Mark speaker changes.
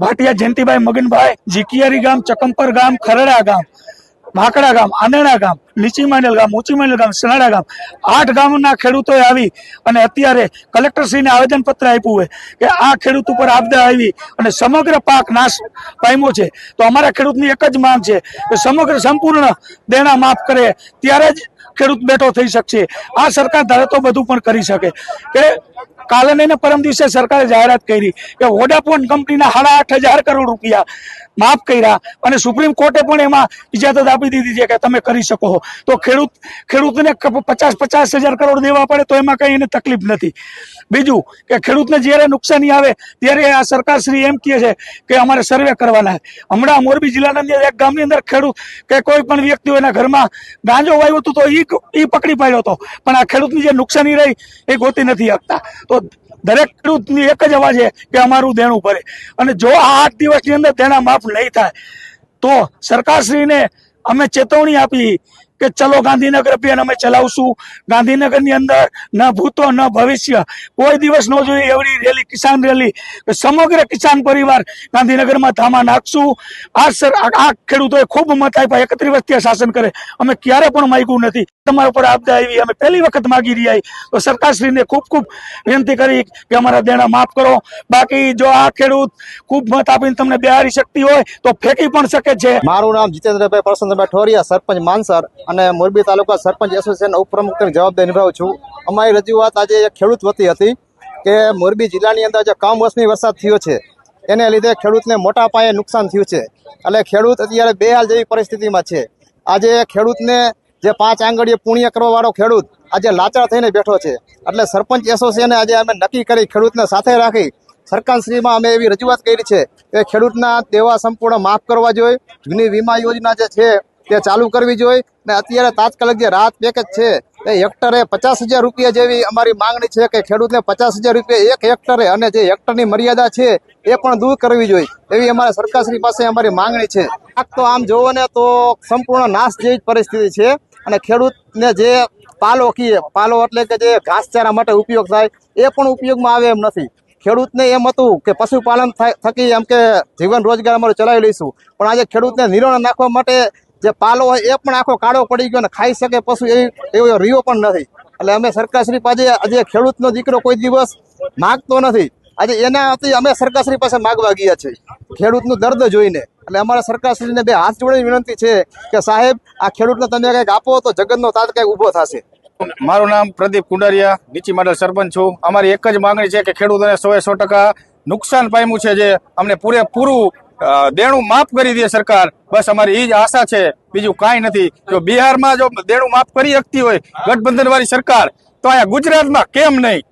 Speaker 1: ભાટિયા જયંતિભાઈ મગનભાઈ, જીકિયારી ગામ ચકમ્પર ગામ, ખરડા ગામ ભાકડા ગામ, આંદણા ગામ, લીચી માંડેલ ગામ, ઊંચી માંડેલ ગામ સનાડા ગામ, આઠ ગામના ખેડૂતોએ આવી અને અત્યારે કલેક્ટરશ્રીને આવેદનપત્ર આપ્યું હોય કે આ ખેડૂત ઉપર આપદા આવી અને સમગ્ર પાક નાશ પામ્યો છે. તો અમારા ખેડૂતની એક જ માંગ છે કે સમગ્ર સંપૂર્ણ દેણા માફ કરે, ત્યારે જ ખેડૂત બેઠો થઈ શકશે. આ સરકાર ધારે તો બધું પણ કરી શકે. કે કાલે નહીં પરમ દિવસે સરકારે જાહેરાત કરી કે વોડાફોન કંપનીના સાડા આઠ હજાર કરોડ રૂપિયા માફ કર્યા અને સુપ્રીમ કોર્ટે પણ એમાં ઇજાજત આપી દીધી છે કે તમે કરી શકો તો ખેડૂત, ખેડૂતને પચાસ પચાસ હજાર કરોડ દેવા પડે તો એમાં કંઈ એને તકલીફ નથી. બીજું કે ખેડૂતને જ્યારે નુકસાની આવે ત્યારે આ સરકાર શ્રી એમ કહે છે કે અમારે સર્વે કરવાના હમણાં મોરબી જિલ્લાના અંદર એક ગામની અંદર ખેડૂત કે કોઈ પણ વ્યક્તિ એના ઘરમાં ગાંજો વાવ્યો હતો તો ઈ પકડી પાડ્યો હતો. પણ આ ખેડૂતની જે નુકસાની રહી, એ ગોતી નથી આપતા. તો દરેક ખેડૂતની એક જ અવાજ છે કે અમારું દેણું ભરે. અને જો આ આઠ દિવસની અંદર દેણા માફ નહીં થાય, તો સરકારશ્રીને અમે ચેતવણી આપી કે ચલો ગાંધીનગર અભિયાન અમે ચલાવશું. ગાંધીનગરની અંદર ન ભૂતો, ન ભવિષ્ય. કોઈ દિવસ ન જોઈએ એવડી રેલી, કિસાન રેલી. સમગ્ર કિસાન પરિવાર ગાંધીનગરમાં ધામા નાખશું. આ સર, આ ખેડૂતોએ ખૂબ મત આપ્યા, એકત્રીસ વર્ષથી શાસન કરે. અમે ક્યારે પણ માગ્યું નથી. તમારા ઉપર આપદા આવી, અમે પહેલી વખત માગી રહ્યા. તો સરકારશ્રીને ખૂબ ખૂબ વિનંતી કરી કે અમારા દેણા માફ કરો. બાકી જો આ ખેડૂત ખૂબ મત આપીને તમને બેહારી શકતી હોય, તો ફેંકી પણ શકે છે.
Speaker 2: મારું નામ જીતેન્દ્રભાઈ પરસોત્તમભાઈ ઠોરિયા, સરપંચ માનસર. અને મોરબી તાલુકા સરપંચ એસોસિએશન ઉપપ્રમુખની જવાબદારી નિભાવું છું. અમારી રજૂઆત આજે ખેડૂત વતી હતી કે મોરબી જિલ્લાની અંદર જે કમોસમી વરસાદ થયો છે, એને લીધે ખેડૂતને મોટા પાયે નુકસાન થયું છે. એટલે ખેડૂત અત્યારે બે હાલ જેવી પરિસ્થિતિમાં છે. આજે ખેડૂતને જે પાંચ આંગળીએ પુણ્ય કરવા વાળો ખેડૂત આજે લાચાર થઈને બેઠો છે. એટલે સરપંચ એસોસિએશને આજે અમે નક્કી કરી ખેડૂતને સાથે રાખી સરકારશ્રીમાં અમે એવી રજૂઆત કરી છે કે ખેડૂતના દેવા સંપૂર્ણ માફ કરવા જોઈએ. જૂની વીમા યોજના જે છે તે ચાલુ કરવી જોઈએ. ને અત્યારે તાત્કાલિક જે રાહત પેકેજ છે, એ હેક્ટરે પચાસ હજાર રૂપિયા જેવી અમારી માંગણી છે કે ખેડૂતને પચાસ હજાર રૂપિયા એક હેક્ટરે અને જે હેક્ટરની મર્યાદા છે, એ પણ દૂર કરવી જોઈએ. એવી અમારા સરકારશ્રી પાસે અમારી માંગણી છે. તો આમ જોવો ને તો સંપૂર્ણ નાશ જેવી પરિસ્થિતિ છે. અને ખેડૂતને જે પાલો કીએ, પાલો એટલે કે જે ઘાસચારા માટે ઉપયોગ થાય, એ પણ ઉપયોગમાં આવે એમ નથી. ખેડૂતને એમ હતું કે પશુપાલન થકી એમ કે જીવન રોજગાર અમારું ચલાવી લઈશું. પણ આજે ખેડૂતને નિર્ણય નાખવા માટે જે પાલો હોય એ પણ આખો કાળો પડી ગયો ને ખાઈ શકે પશુ એવી એવો રહ્યો પણ નથી. એટલે અમે સરકારશ્રી પાસે આજે ખેડૂતનો દીકરો કોઈ દિવસ માગતો નથી. આજે એના હતી અમે સરકારશ્રી પાસે માગવા ગયા છીએ. ખેડૂતનું દર્દ જોઈને. એટલે અમારા સરકારશ્રીને બે હાથ જોડીને વિનંતી છે કે સાહેબ, આ ખેડૂતને તમે કંઈક આપો તો જગતનો તાત કંઈક ઊભો થશે.
Speaker 3: મારું નામ પ્રદીપ કુંડારિયા, નીચી માડલ સરપંચ છું. અમારી એક જ માંગણી છે કે ખેડૂતોને સો સો ટકા નુકસાન પામ્યું છે જે અમને પૂરેપૂરું દેણું માફ કરી દે સરકાર. બસ અમારી એ જ આશા છે. બીજું કાંઈ નથી. જો બિહારમાં જો દેણું માફ કરી શકતી હોય ગઠબંધન વાળી સરકાર, તો અહીંયા ગુજરાતમાં કેમ નહીં?